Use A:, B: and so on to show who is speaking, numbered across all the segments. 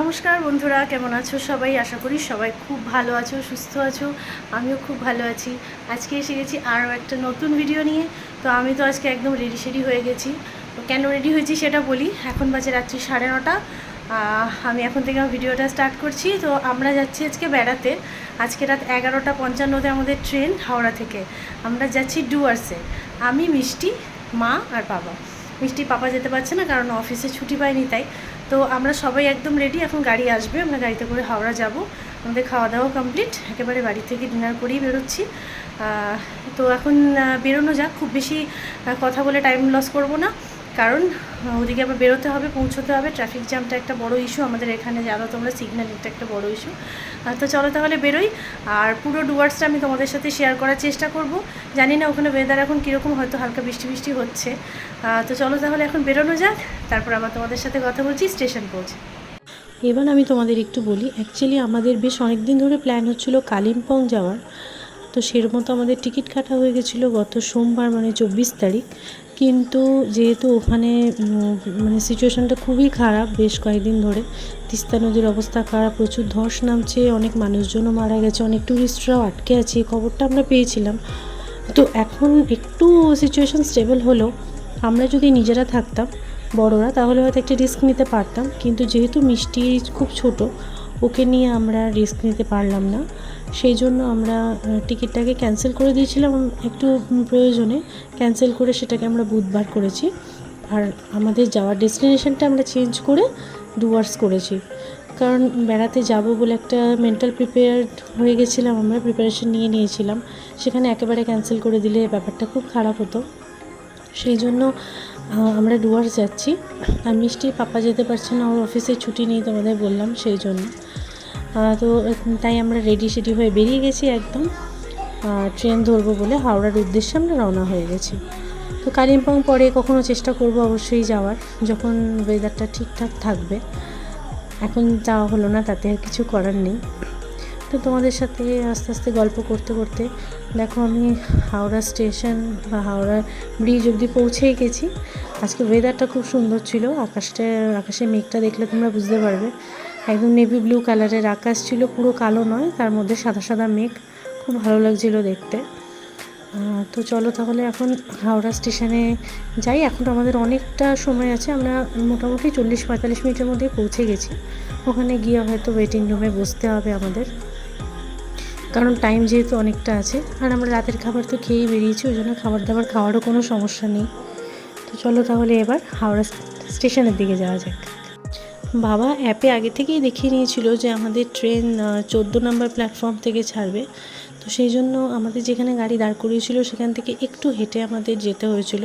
A: নমস্কার বন্ধুরা, কেমন আছো সবাই? আশা করি সবাই খুব ভালো আছো, সুস্থ আছো। আমিও খুব ভালো আছি। আজকে এসে গেছি আরও একটা নতুন ভিডিও নিয়ে। তো আমি তো আজকে একদম রেডি সেডি হয়ে গেছি। তো কেন রেডি হয়েছি সেটা বলি। এখন বাজে রাত্রি সাড়ে নটা। আমি এখন থেকে আমার ভিডিওটা স্টার্ট করছি। তো আমরা যাচ্ছি আজকে বেড়াতে। আজকে রাত এগারোটা পঞ্চান্নতে আমাদের ট্রেন হাওড়া থেকে। আমরা যাচ্ছি ডুয়ার্সে। আমি, মিষ্টি, মা আর বাবা। মিষ্টি পাপা যেতে পারছে না কারণ অফিসে ছুটি পায়নি তাই। তো আমরা সবাই একদম রেডি এখন গাড়ি আসবে, আমরা গাড়িতে করে হাওড়া যাব। আমাদের খাওয়া দাওয়া কমপ্লিট একেবারে বাড়ি থেকে ডিনার করেই বেরোচ্ছি। তো এখন বেরোনো যাক, খুব বেশি কথা বলে টাইম লস করব না। কারণ ওদিকে আবার বেরোতে হবে, পৌঁছতে হবে। ট্রাফিক জ্যামটা একটা বড় ইস্যু আমাদের এখানে জানো তোমরা সিগন্যাল এটা একটা বড় ইস্যু তো চলো তাহলে বেরোই। আর পুরো ডুয়ার্সটা আমি তোমাদের সাথে শেয়ার করার চেষ্টা করব। জানি না ওখানে ওয়েদার এখন কীরকম, হয়তো হালকা বৃষ্টি বৃষ্টি হচ্ছে। তো চলো তাহলে এখন বেরোনো যাক। তারপর আবার তোমাদের সাথে কথা বলছি স্টেশন পৌঁছে।
B: এবার আমি তোমাদের একটু বলি অ্যাকচুয়ালি আমাদের বেশ অনেক দিন ধরে প্ল্যান হচ্ছিল কালিম্পং যাওয়ার। তো সেরকম তো আমাদের টিকিট কাটা হয়ে গেছিল গত সোমবার মানে চব্বিশ তারিখ। কিন্তু যেহেতু ওখানে মানে সিচুয়েশানটা খুবই খারাপ বেশ কয়েকদিন ধরে। তিস্তা নদীর অবস্থা খারাপ, প্রচুর ধস নামছে, অনেক মানুষজনও মারা গেছে, অনেক ট্যুরিস্টরাও আটকে আছে, এই খবরটা আমরা পেয়েছিলাম। তো এখন একটু সিচুয়েশান স্টেবল হলো। আমরা যদি নিজেরা থাকতাম, বড়রা, তাহলে হয়তো একটা রিস্ক নিতে পারতাম। কিন্তু যেহেতু মিষ্টি খুব ছোট ওকে নিয়ে আমরা রিস্ক নিতে পারলাম না। সেই জন্য আমরা টিকিটটাকে ক্যান্সেল করে দিয়েছিলাম একটু প্রয়োজনে ক্যান্সেল করে সেটাকে আমরা বুধবার করেছি। আর আমাদের যাওয়ার ডেস্টিনেশনটা আমরা চেঞ্জ করে ডুয়ার্স করেছি। কারণ বেড়াতে যাব বলে একটা মেন্টাল প্রিপেয়ার্ড হয়ে গেছিলাম, আমরা প্রিপারেশন নিয়ে নিয়েছিলাম। সেখানে একেবারে ক্যান্সেল করে দিলে ব্যাপারটা খুব খারাপ হতো। সেই জন্য আমরা ডুয়ার্স যাচ্ছি। আর মিষ্টি, পাপা যেতে পারছে না, ওর অফিসে ছুটি নেই তোমাদের বললাম, সেই জন্য। তো তাই আমরা রেডি সেডি হয়ে বেরিয়ে গেছি একদম। ট্রেন ধরবো বলে হাওড়ার উদ্দেশ্যে আমরা রওনা হয়ে গেছি। তো কালিম্পং পরে কখনো চেষ্টা করব অবশ্যই যাওয়ার, যখন ওয়েদারটা ঠিকঠাক থাকবে। এখন যাওয়া হলো না, তাতে আর কিছু করার নেই। তো তোমাদের সাথে আস্তে আস্তে গল্প করতে করতে দেখো আমি হাওড়া স্টেশন বা হাওড়া ব্রিজ অবধি পৌঁছেই গেছি। আজকে ওয়েদারটা খুব সুন্দর ছিল, আকাশটা আকাশে মেঘটা দেখলে তোমরা বুঝতে পারবে। একদম নেভি ব্লু কালারের আকাশ ছিল, পুরো কালো নয়, তার মধ্যে সাদা সাদা মেঘ। খুব ভালো লাগছিল দেখতে। তো চলো তাহলে এখন হাওড়া স্টেশনে যাই। এখন আমাদের অনেকটা সময় আছে, আমরা মোটামুটি চল্লিশ পঁয়তাল্লিশ মিনিটের মধ্যে পৌঁছে গেছি। ওখানে গিয়ে হয়তো ওয়েটিং রুমে বসতে হবে আমাদের। কারণ টাইম যেহেতু অনেকটা আছে, আর আমরা রাতের খাবার তো খেয়েই বেরিয়েছি, ওই জন্য খাবার দাবার খাওয়ারও কোনো সমস্যা নেই। তো চলো তাহলে এবার হাওড়া স্টেশনের দিকে যাওয়া যাক। বাবা অ্যাপে আগে থেকেই দেখিয়ে নিয়েছিল যে আমাদের ট্রেন চোদ্দ নম্বর প্ল্যাটফর্ম থেকে ছাড়বে। তো সেই জন্য আমাদের যেখানে গাড়ি দাঁড় করিয়েছিল, সেখান থেকে একটু হেঁটে আমাদের যেতে হয়েছিল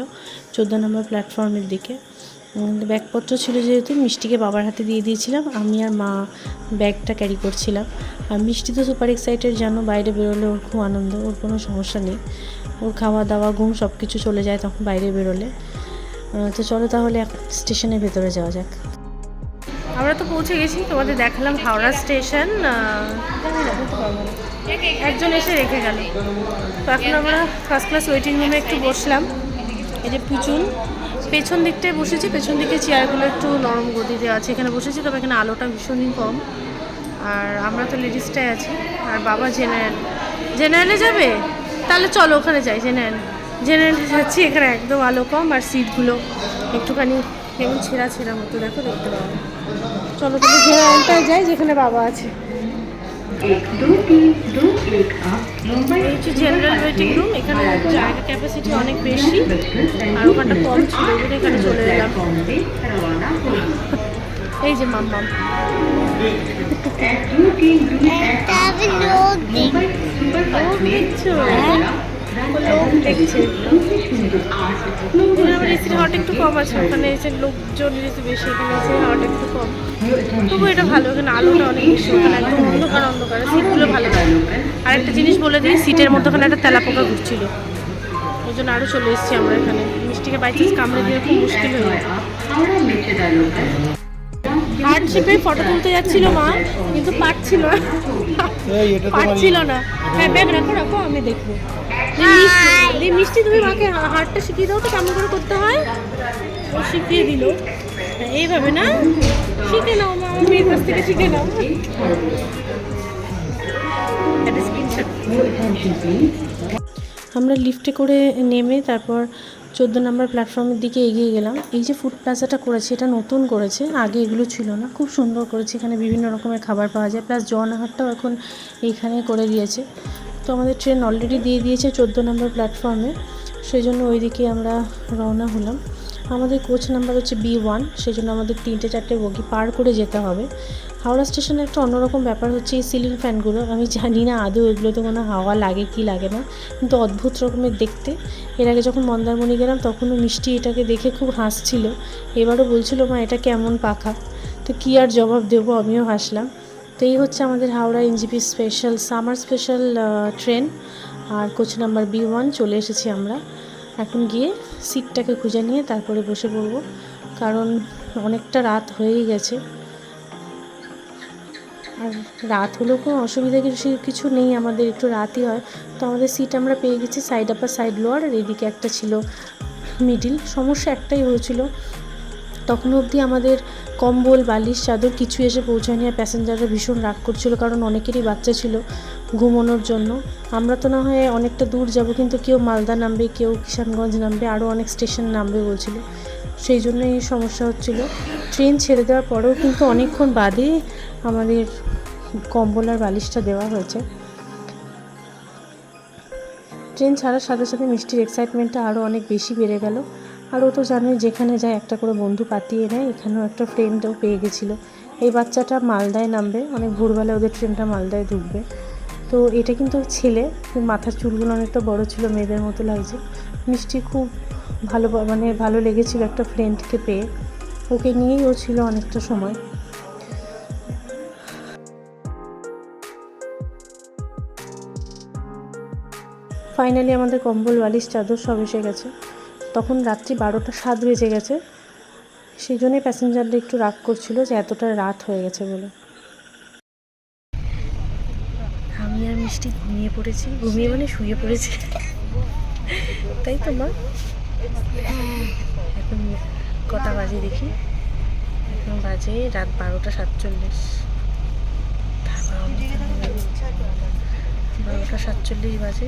B: চোদ্দ নম্বর প্ল্যাটফর্মের দিকে। ব্যাগপত্র ছিল যেহেতু, মিষ্টিকে বাবার হাতে দিয়ে দিয়েছিলাম, আমি আর মা ব্যাগটা ক্যারি করছিলাম। আর মিষ্টি তো সুপার এক্সাইটেড জানো, বাইরে বেরোলে ওর খুব আনন্দ, ওর কোনো সমস্যা নেই। ওর খাওয়া দাওয়া ঘুম সব কিছু চলে যায় তখন বাইরে বেরোলে। তো চলো তাহলে স্টেশনের ভেতরে যাওয়া যাক।
A: আমরা তো পৌঁছে গেছি, তোমাদের দেখালাম হাওড়া স্টেশন একজন এসে রেখে গেল। তো এখন আমরা ফার্স্ট ক্লাস ওয়েটিং রুমে একটু বসলাম। এই যে পুচুন পেছন দিকটায় বসেছি, পেছন দিকে চেয়ারগুলো একটু নরম গদিতে আছে। এখানে বসেছি, তবে এখানে আলোটা ভীষণই কম। আর আমরা তো লেডিসটাই আছি। আর বাবা জেনারেল। জেনারেলে যাবে? তাহলে চলো, ওখানে যাই। জেনারেল, জেনারেলে যাচ্ছি, এখানে একদম আলো কম। আর সিটগুলো একটুখানি কেমন ছেঁড়া ছেঁড়া মতো, দেখো, দেখতে পাবো। চলো তাহলে ঘোরাটায় যাই যেখানে বাবা আছে। এই যে জেনারেল ওয়েটিং রুম এখানে জায়গা ক্যাপাসিটি অনেক বেশি আর ওখানটা কম ছিল এখানে চলে এলাম। এই যে মাম্মাম। লোক দেখছে হট একটু কম আছে ওখানে এসে লোকজন যেহেতু বেশি এখানে এসে হট একটু কম তবু এটা ভালো এখানে আলোটা অনেক বেশি ওখানে একদম অন্ধকার অন্ধকার সিটগুলো ভালো লাগে আর একটা জিনিস বলে দিই সিটের মধ্যে ওখানে একটা তেলাপোকা ঘুরছিল ওই জন্য আরও চলে এসেছি আমরা এখানে মিষ্টিকে বাই চান্স কামড়ে দিয়ে খুব মুশকিল হয়ে গেছে হার্ট ফটো তুলতে যাচ্ছিল মা কিন্তু পারছিল না পারছিল না হ্যাঁ ব্যাগ রাখো রাখো আমি দেখব মিষ্টি- তুমি মাকে শিখিয়ে দাও তো, কেমন করে করতে হয়। ও শিখিয়ে দিল। এইভাবে না? শিখে নাও মা, আমার মেয়ের কাছ থেকে শিখে নাও।
B: আমরা লিফটে করে নেমে তারপর চোদ্দ নম্বর প্ল্যাটফর্মের দিকে এগিয়ে গেলাম। এই যে ফুড প্লাজাটা করেছে, এটা নতুন করেছে। আগে এগুলো ছিল না। খুব সুন্দর করেছে। এখানে বিভিন্ন রকমের খাবার পাওয়া যায়। প্লাস জনাহারটাও এখন এইখানে করে দিয়েছে। তো আমাদের ট্রেন অলরেডি দিয়ে দিয়েছে চোদ্দ নম্বর প্ল্যাটফর্মে সেই জন্য ওইদিকে আমরা রওনা হলাম। আমাদের কোচ নাম্বার হচ্ছে বি ওয়ান সেই জন্য আমাদের তিনটে চারটে বগি পার করে যেতে হবে। হাওড়া স্টেশনে একটা অন্যরকম ব্যাপার হচ্ছে এই সিলিং ফ্যানগুলো আমি জানি না আদৌ এগুলোতে কোনো হাওয়া লাগে কি লাগে না, কিন্তু অদ্ভুত রকমের দেখতে। এর আগে যখন মন্দারমণি গেলাম, তখনও মিষ্টি এটাকে দেখে খুব হাসছিল। এবারও বলছিল, মা, এটা কেমন পাখা? তো কী আর জবাব দেবো? আমিও হাসলাম। তো এই হচ্ছে আমাদের Howrah NJP special summer special train আর কোচ নাম্বার বি ওয়ান চলে এসেছি আমরা। এখন গিয়ে সিটটাকে খুঁজে নিয়ে তারপরে বসে পড়ব, কারণ অনেকটা রাত হয়েই গেছে। আর রাত হলেও কোনো অসুবিধা কিছু কিছু নেই, আমাদের একটু রাতই হয়। তো আমাদের সিট আমরা পেয়ে গেছি সাইড আপার সাইড লোয়ার আর এদিকে একটা ছিল মিডিল সমস্যা একটাই হয়েছিল। তখন অবধি আমাদের কম্বল, বালিশ, চাদর কিছু এসে পৌঁছায়নি আর প্যাসেঞ্জাররা ভীষণ রাগ করছিল কারণ অনেকেরই বাচ্চা ছিল ঘুমানোর জন্য। আমরা তো না হয় অনেকটা দূর যাব কিন্তু কেউ মালদা নামবে, কেউ কিষানগঞ্জ নামবে, আরও অনেক স্টেশন নামবে বলছিল। সেই জন্য এই সমস্যা হচ্ছিল। ট্রেন ছেড়ে দেওয়ার পরেও কিন্তু অনেকক্ষণ বাদে আমাদের কম্বল আর বালিশটা দেওয়া হয়েছে। ট্রেন ছাড়ার সাথে সাথে মিষ্টির এক্সাইটমেন্টটা আরও অনেক বেশি বেড়ে গেল। আর ও তো জানে যেখানে যায় একটা করে বন্ধু পাতিয়ে নেয়, এখানেও একটা ফ্রেন্ডও পেয়ে গেছিল। এই বাচ্চাটা মালদায় নামবে, অনেক ভোরবেলা ওদের ট্রেনটা মালদায় ঢুকবে। তো এটা কিন্তু ছেলে মাথার চুলগুলো অনেকটা বড় ছিল, মেয়েদের মতো লাগছে। মিষ্টি খুব ভালো মানে ভালো লেগেছিল একটা ফ্রেন্ডকে পেয়ে। ওকে নিয়েই ও ছিল অনেকটা সময়। ফাইনালি আমাদের কম্বল, বালিশ, চাদর সব এসে গেছে। তখন রাত্রি বারোটা সাত বেজে গেছে। সেই জন্যই প্যাসেঞ্জাররা একটু রাগ করছিল যে এতটা রাত হয়ে গেছে বলে।
A: আমি আর মিষ্টি ঘুমিয়ে পড়েছি। ঘুমিয়ে মানে শুয়ে পড়েছি। তাই তো, মা? এখন কটা বাজে দেখি? এখন বাজে রাত বারোটা সাতচল্লিশ। বারোটা সাতচল্লিশ বাজে।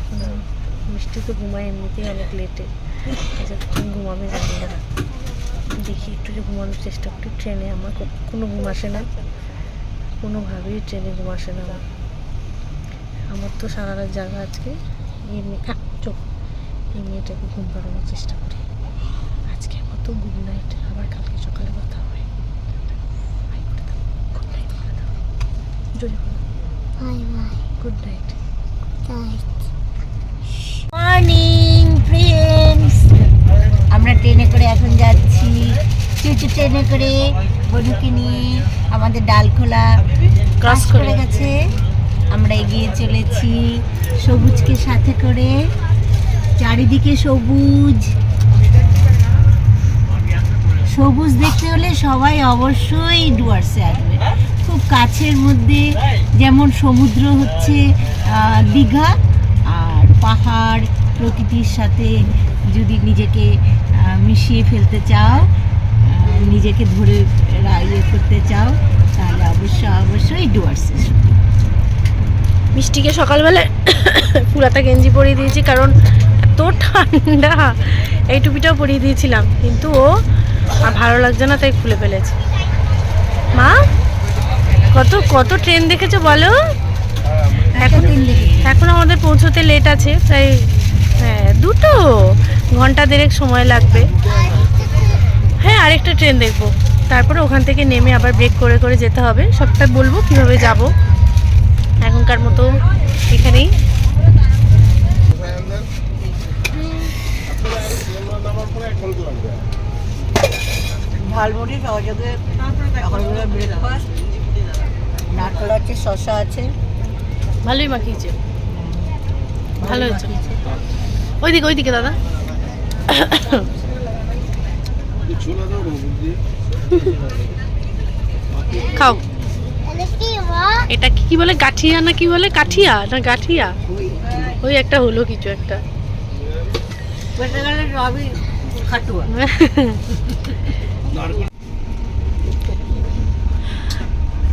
A: এখন মিষ্টি তো ঘুমায় এমনিতেই অনেক লেটে যতক্ষণ ঘুমাবে জানি না। দেখি একটু যে ঘুমানোর চেষ্টা করি ট্রেনে আমার কোনো ঘুম আসে না। কোনোভাবেই ট্রেনে ঘুম আসে না আমার। আমার তো সারা রাত জায়গা আজকে। এমনি চোখ এই মেয়েটাকে ঘুম পাড়ানোর চেষ্টা করি। আজকে মতো গুড নাইট আবার কালকে সকালে কথা হবে। গুড নাইট জোরে. Good night.
C: মর্নিং ফ্রেন্ডস আমরা ট্রেনে করে এখন যাচ্ছি। চুচু ট্রেনে করে বনুকে নিয়ে আমাদের ডালখোলা
A: Cross
C: ক্রস
A: করে।
C: গেছে। আমরা এগিয়ে চলেছি সবুজকে সাথে করে। চারিদিকে সবুজ। সবুজ দেখতে হলে সবাই অবশ্যই ডুয়ার্সে আসবে। খুব কাছের মধ্যে যেমন সমুদ্র হচ্ছে দীঘা পাহাড় প্রকৃতির সাথে যদি নিজেকে মিশিয়ে ফেলতে চাও নিজেকে ধরে ইয়ে করতে চাও, তাহলে অবশ্যই অবশ্যই ডুয়ার্সে।
A: মিষ্টিকে সকালবেলা পুরাটা গেঞ্জি পরিয়ে দিয়েছি, কারণ এত ঠান্ডা। এই টুপিটাও পরিয়ে দিয়েছিলাম, কিন্তু ও ভালো লাগছে না, তাই খুলে ফেলেছে। মা, কত কত ট্রেন দেখেছ বলো? এখন এখন আমাদের পৌঁছতে লেট আছে প্রায় হ্যাঁ দুটো। ঘণ্টা দেড়েক সময় লাগবে। হ্যাঁ আরেকটা ট্রেন দেখব। তারপরে ওখান থেকে নেমে আবার ব্রেক করে করে যেতে হবে। সবটা বলব কীভাবে যাব। এখনকার মতো এখানেই।
C: ঝালমুড়ি সহযোগে ব্রেকফাস্ট নারকেল আছে শশা আছে।
A: ভালোই মাখিয়েছে। ভালো হয়েছে। ওইদিকে ওইদিকে দাদা। খাও। এটা কি কি বলে? গাঠিয়া না কি বলে? কাঠিয়া না গাঠিয়া? ওই একটা হলো কিছু একটা।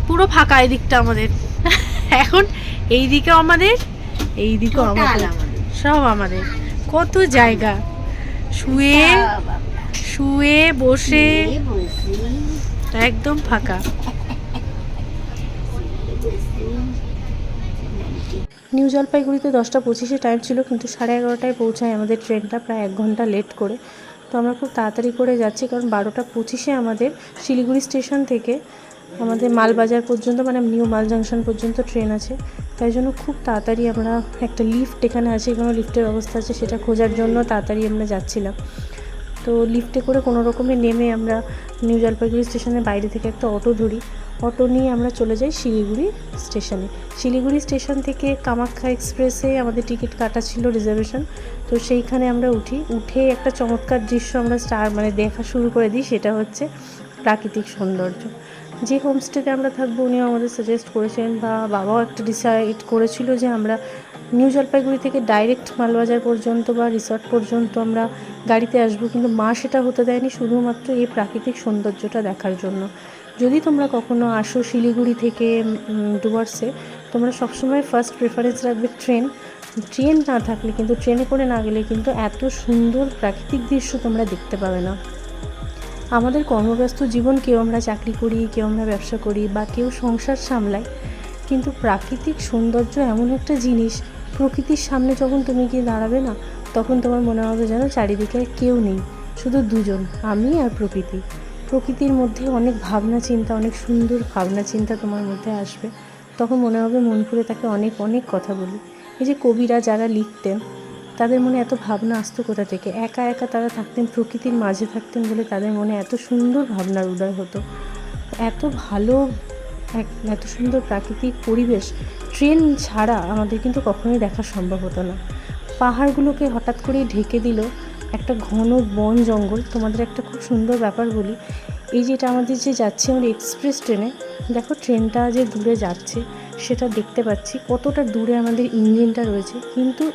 A: পুরো ফাঁকা এই দিকটা আমাদের। এখন এই দিকে আমাদের এই আমাদের।
C: আমাদের।
A: সব আমাদের। কত জায়গা। শুয়ে শুয়ে বসে, একদম ফাঁকা।
B: নিউ জলপাইগুড়িতে দশটা পঁচিশে টাইম ছিল কিন্তু সাড়ে এগারোটায় পৌঁছায় আমাদের ট্রেনটা প্রায় এক ঘণ্টা লেট করে। তো আমরা খুব তাড়াতাড়ি করে যাচ্ছি কারণ বারোটা পঁচিশে আমাদের শিলিগুড়ি স্টেশন থেকে আমাদের মালবাজার পর্যন্ত মানে নিউ মাল জাংশন পর্যন্ত ট্রেন আছে। তাই জন্য খুব তাড়াতাড়ি আমরা একটা লিফট এখানে আছে, কোনো লিফটের ব্যবস্থা আছে, সেটা খোঁজার জন্য তাড়াতাড়ি আমরা যাচ্ছিলাম। তো লিফটে করে কোনো রকমে নেমে আমরা নিউ জলপাইগুড়ি স্টেশনের বাইরে থেকে একটা অটো ধরি। অটো নিয়ে আমরা চলে যাই শিলিগুড়ি স্টেশনে। শিলিগুড়ি স্টেশন থেকে কামাখ্যা এক্সপ্রেসে আমাদের টিকিট কাটা ছিল রিজার্ভেশন। তো সেইখানে আমরা উঠি। উঠে একটা চমৎকার দৃশ্য আমরা স্টার মানে দেখা শুরু করে দিই, সেটা হচ্ছে প্রাকৃতিক সৌন্দর্য। যে হোমস্টেতে আমরা থাকব উনিও আমাদের সাজেস্ট করেছেন বা বাবাও একটা ডিসাইড করেছিল যে আমরা নিউ জলপাইগুড়ি থেকে ডাইরেক্ট মালবাজার পর্যন্ত বা রিসর্ট পর্যন্ত আমরা গাড়িতে আসব, কিন্তু মা সেটা হতে দেয়নি শুধুমাত্র এই প্রাকৃতিক সৌন্দর্যটা দেখার জন্য। যদি তোমরা কখনো আসো শিলিগুড়ি থেকে ডুয়ার্সে তোমরা সবসময় ফার্স্ট প্রেফারেন্স রাখবে ট্রেন। ট্রেন না থাকলে, কিন্তু ট্রেনে করে না গেলে কিন্তু এত সুন্দর প্রাকৃতিক দৃশ্য তোমরা দেখতে পাবে না। আমাদের কর্মব্যস্ত জীবন কেউ আমরা চাকরি করি, কেউ আমরা ব্যবসা করি বা কেউ সংসার সামলাই কিন্তু প্রাকৃতিক সৌন্দর্য এমন একটা জিনিস, প্রকৃতির সামনে যখন তুমি গিয়ে দাঁড়াবে না, তখন তোমার মনে হবে যেন চারিদিকে কেউ নেই, শুধু দুজন, আমি আর প্রকৃতি। প্রকৃতির মধ্যে অনেক ভাবনা চিন্তা, অনেক সুন্দর ভাবনা চিন্তা তোমার মধ্যে আসবে, তখন মনে হবে মন করে তাকে অনেক অনেক কথা বলি। এই যে কবিরা যারা লিখতেন তাদের মনে এত ভাবনা আসতো কোথা থেকে? একা একা তারা থাকতেন, প্রকৃতির মাঝে থাকতেন বলে তাদের মনে এত সুন্দর ভাবনার উদয় হতো। এত ভালো এক, এত সুন্দর প্রাকৃতিক পরিবেশ, ট্রেন ছাড়া আমাদের কিন্তু কখনোই দেখা সম্ভব হতো না। পাহাড়গুলোকে হঠাৎ করেই ঢেকে দিল একটা ঘন বন জঙ্গল। তোমাদের একটা খুব সুন্দর ব্যাপার বলি, এই যেটা আমাদের যে যাচ্ছে আমরা এক্সপ্রেস ট্রেনে, দেখো ট্রেনটা যে দূরে যাচ্ছে, সেটা দেখতে পাচ্ছি। কতটা দূরে আমাদের ইঞ্জিনটা রয়েছে, কিন্তু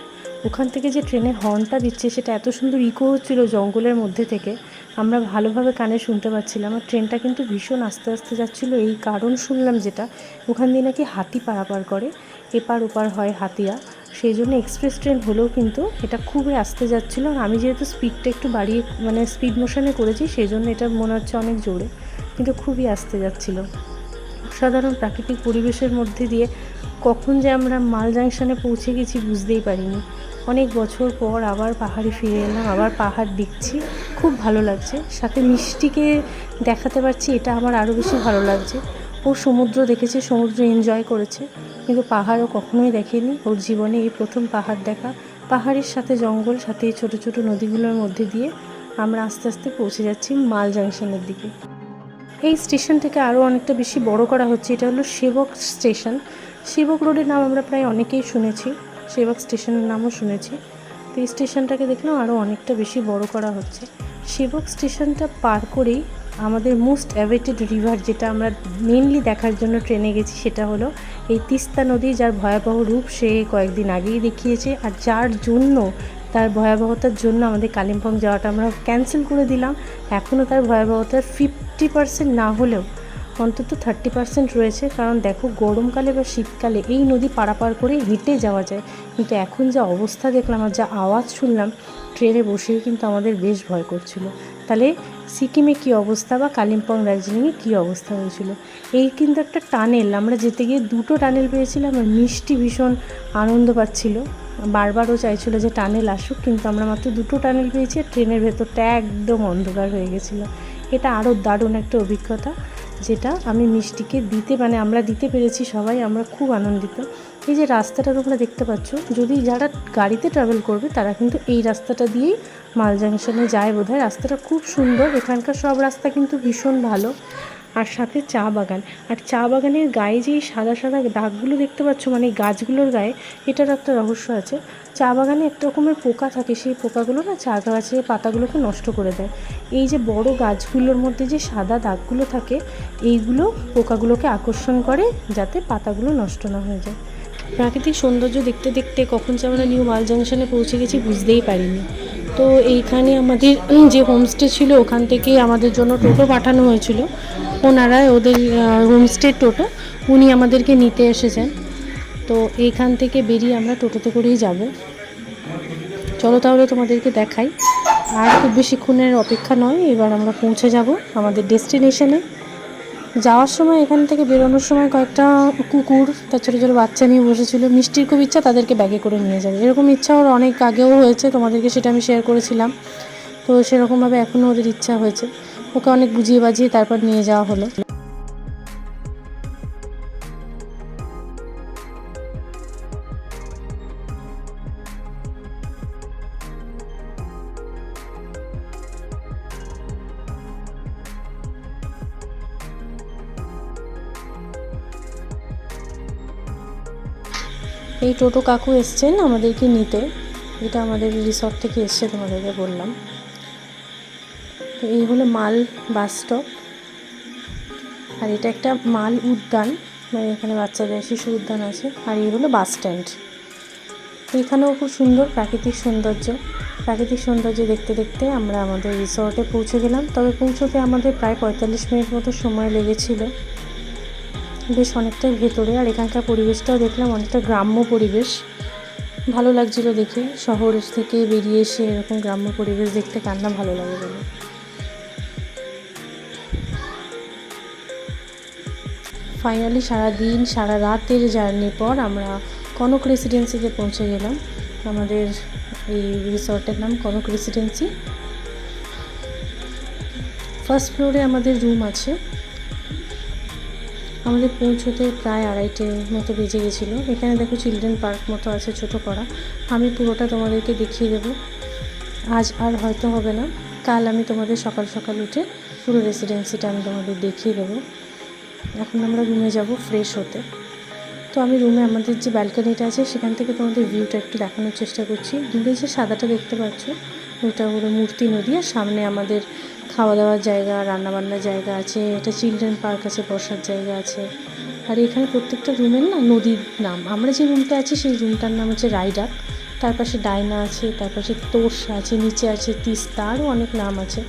B: ওখান থেকে যে ট্রেনের হর্নটা দিচ্ছে, সেটা এত সুন্দর ইকো হচ্ছিল জঙ্গলের মধ্যে থেকে। আমরা ভালোভাবে কানে শুনতে পাচ্ছিলাম। আর ট্রেনটা কিন্তু ভীষণ আস্তে আস্তে যাচ্ছিল। এই কারণ শুনলাম যেটা, ওখান দিয়ে নাকি হাতি পারাপার করে। এপার ওপার হয় হাতিয়া। সেই জন্য এক্সপ্রেস ট্রেন হলেও কিন্তু এটা খুবই আস্তে যাচ্ছিল। আর আমি যেহেতু স্পিডটা একটু বাড়িয়ে মানে স্পিড মোশনে করেছি, সেই জন্য এটা মনে হচ্ছে অনেক জোরে। কিন্তু খুবই আস্তে যাচ্ছিল। অসাধারণ প্রাকৃতিক পরিবেশের মধ্যে দিয়ে কখন যে আমরা মাল জাংশনে পৌঁছে গেছি বুঝতেই পারিনি। অনেক বছর পর আবার পাহাড়ে ফিরে এলাম, আবার পাহাড় দেখছি, খুব ভালো লাগছে। সাথে মিষ্টিকে দেখাতে পারছি, এটা আমার আরও বেশি ভালো লাগছে। ও সমুদ্র দেখেছে, সমুদ্র এনজয় করেছে, কিন্তু পাহাড়ও কখনোই দেখেনি। ওর জীবনে এই প্রথম পাহাড় দেখা, পাহাড়ের সাথে জঙ্গল, সাথে এই ছোটো ছোটো নদীগুলোর মধ্যে দিয়ে আমরা আস্তে আস্তে পৌঁছে যাচ্ছি মাল জাংশনের দিকে। এই স্টেশন থেকে আরও অনেকটা বেশি বড় করা হচ্ছে, এটা হলো সেবক স্টেশন। সেবক রোডের নাম আমরা প্রায় অনেকেই শুনেছি। সেবক স্টেশনের নামও শুনেছি। তো এই স্টেশনটাকে দেখলাম আরও অনেকটা বেশি বড় করা হচ্ছে। সেবক স্টেশনটা পার করেই আমাদের মোস্ট অ্যাভেটেড রিভার যেটা আমরা মেনলি দেখার জন্য ট্রেনে গেছি সেটা হলো এই তিস্তা নদী, যার ভয়াবহ রূপ সে কয়েকদিন আগেই দেখিয়েছে আর যার জন্য, তার ভয়াবহতার জন্য আমাদের কালিম্পং যাওয়াটা আমরা ক্যান্সেল করে দিলাম। এখনও তার ভয়াবহতার ফিফটি পার্সেন্ট না হলেও অন্তত থার্টি পার্সেন্ট রয়েছে। কারণ দেখো, গরমকালে বা শীতকালে এই নদী পারাপার করে হেঁটে যাওয়া যায়। কিন্তু এখন যা অবস্থা দেখলাম আর যা আওয়াজ শুনলাম, ট্রেনে বসেই কিন্তু আমাদের বেশ ভয় করছিল। তাহলে সিকিমে কী অবস্থা বা কালিম্পং, দার্জিলিংয়ে কী অবস্থা হয়েছিল? এই কিন্তু একটা টানেল, আমরা যেতে গিয়ে দুটো টানেল পেয়েছিলাম আর মিষ্টি ভীষণ আনন্দ পাচ্ছিল। বারবারও চাইছিল যে টানেল আসুক, কিন্তু আমরা মাত্র দুটো টানেল পেয়েছি আর ট্রেনের ভেতরটা একদম অন্ধকার হয়ে গেছিল। এটা আরও দারুণ একটা অভিজ্ঞতা। যেটা আমি মিষ্টিকে দিতে মানে আমরা দিতে পেরেছি সবাই, আমরা খুব আনন্দিত। এই যে রাস্তাটা তোমরা দেখতে পাচ্ছ, যদি যারা গাড়িতে ট্রাভেল করবে, তারা কিন্তু এই রাস্তাটা দিয়েই মাল জাংশনে যায় বোধহয়। রাস্তাটা খুব সুন্দর, এখানকার সব রাস্তা কিন্তু ভীষণ ভালো। আর সাথে চা বাগান। আর চা বাগানের গায়ে যে সাদা সাদা দাগগুলো দেখতে পাচ্ছ মানে গাছগুলোর গায়ে, এটার একটা রহস্য আছে। চা বাগানে একটা রকমের পোকা থাকে, সেই পোকাগুলো না চা গাছের পাতাগুলোকে নষ্ট করে দেয়। এই যে বড় গাছগুলোর মধ্যে যে সাদা দাগগুলো থাকে, এইগুলো পোকাগুলোকে আকর্ষণ করে যাতে পাতাগুলো নষ্ট না হয়ে যায়। প্রাকৃতিক সৌন্দর্য দেখতে দেখতে কখন যে আমরা নিউ মাল জাংশনে পৌঁছে গেছি বুঝতেই পারিনি। তো এইখানে আমাদের যে হোমস্টে ছিল, ওখান থেকে আমাদের জন্য টোটো পাঠানো হয়েছিল। ওনারা ওদের হোমস্টে টোটো, উনি আমাদেরকে নিতে এসেছেন। তো এইখান থেকে বেরিয়ে আমরা টোটোতে করেই যাব। চলো তাহলে তোমাদেরকে দেখাই। আর খুব বেশিক্ষণের অপেক্ষা নয়, এবার আমরা পৌঁছে যাব আমাদের ডেস্টিনেশনে যাওয়ার সময়, এখান থেকে বেরোনোর সময় কয়েকটা কুকুর, তার ছোটো ছোটো বাচ্চা নিয়ে বসেছিল। মিষ্টির খুব ইচ্ছা, তাদেরকে ব্যাগে করে নিয়ে যাবে। এরকম ইচ্ছা ওর অনেক আগেও হয়েছে, তোমাদেরকে সেটা আমি শেয়ার করেছিলাম। তো সেরকমভাবে এখনও ওদের ইচ্ছা হয়েছে। ওকে অনেক বুঝিয়ে বাজিয়ে তারপর নিয়ে যাওয়া হলো। এই টোটো কাকু এসছেন আমাদেরকে নিতে। এটা আমাদের রিসর্ট থেকে এসছে তোমাদেরকে বললাম। তো এই হলো মাল বাস স্টপ আর এটা একটা মাল উদ্যান মানে এখানে বাচ্চাদের শিশু উদ্যান আছে। আর এই হলো বাস স্ট্যান্ড এখানেও খুব সুন্দর প্রাকৃতিক সৌন্দর্য। প্রাকৃতিক সৌন্দর্য দেখতে দেখতে আমরা আমাদের রিসর্টে পৌঁছে গেলাম। তবে পৌঁছতে আমাদের প্রায় পঁয়তাল্লিশ মিনিট মতো সময় লেগেছিলো। বেশ অনেকটাই ভেতরে, আর এখানকার পরিবেশটাও দেখলাম অনেকটা গ্রাম্য পরিবেশ। ভালো লাগছিল দেখে, শহর থেকে বেরিয়ে এসে এরকম গ্রাম্য পরিবেশ দেখতে কান্না ভালো লাগে বলে। ফাইনালি সারা দিন সারা রাতের জার্নির পর আমরা কনক রেসিডেন্সিতে পৌঁছে গেলাম। আমাদের এই রিসর্টের নাম কনক রেসিডেন্সি ফার্স্ট ফ্লোরে আমাদের রুম আছে। আমাদের পৌঁছতে প্রায় আড়াইটে মতো বেজে গেছিল। এখানে দেখো চিলড্রেন পার্ক মতো আছে ছোটো করা। আমি পুরোটা তোমাদেরকে দেখিয়ে দেবো। আজ আর হয়তো হবে না। কাল আমি তোমাদের সকাল সকাল উঠে পুরো রেসিডেন্সিটা আমি তোমাদের দেখিয়ে দেবো। এখন আমরা রুমে যাব ফ্রেশ হতে। তো আমি রুমে আমাদের যে ব্যালকনিটা আছে, সেখান থেকে তোমাদের ভিউটা একটু দেখানোর চেষ্টা করছি। দূরে যে সাদাটা দেখতে পাচ্ছ ওটা হলো মূর্তি নদী, আর সামনে আমাদের খাওয়া দাওয়ার জায়গা, রান্নাবান্নার জায়গা আছে এটা চিলড্রেন পার্ক আছে, বসার জায়গা আছে। আর এখানে প্রত্যেকটা রুমের না নদীর নাম। আমরা যে রুমটা আছি, সেই রুমটার নাম হচ্ছে রাইডাক। তার পাশে ডাইনা আছে, তার পাশে তোরসা আছে, নিচে আছে তিস্তা, আরও অনেক নাম আছে।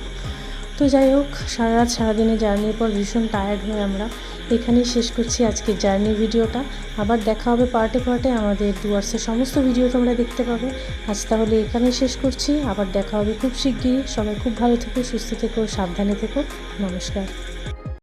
B: তো যাই হোক, সারা রাত, সারাদিনের জার্নির পর ভীষণ টায়ার্ড হয়ে আমরা। এখানেই শেষ করছি আজকের জার্নি ভিডিওটা। আবার দেখা হবে পার্টে পার্টে আমাদের ডুয়ার্সের সমস্ত ভিডিও তোমরা দেখতে পাবে। আজ তাহলে এখানেই শেষ করছি। আবার দেখা হবে খুব শিগগিরই। সবাই খুব ভালো থেকো, সুস্থ থেকো, সাবধানে থেকো। নমস্কার।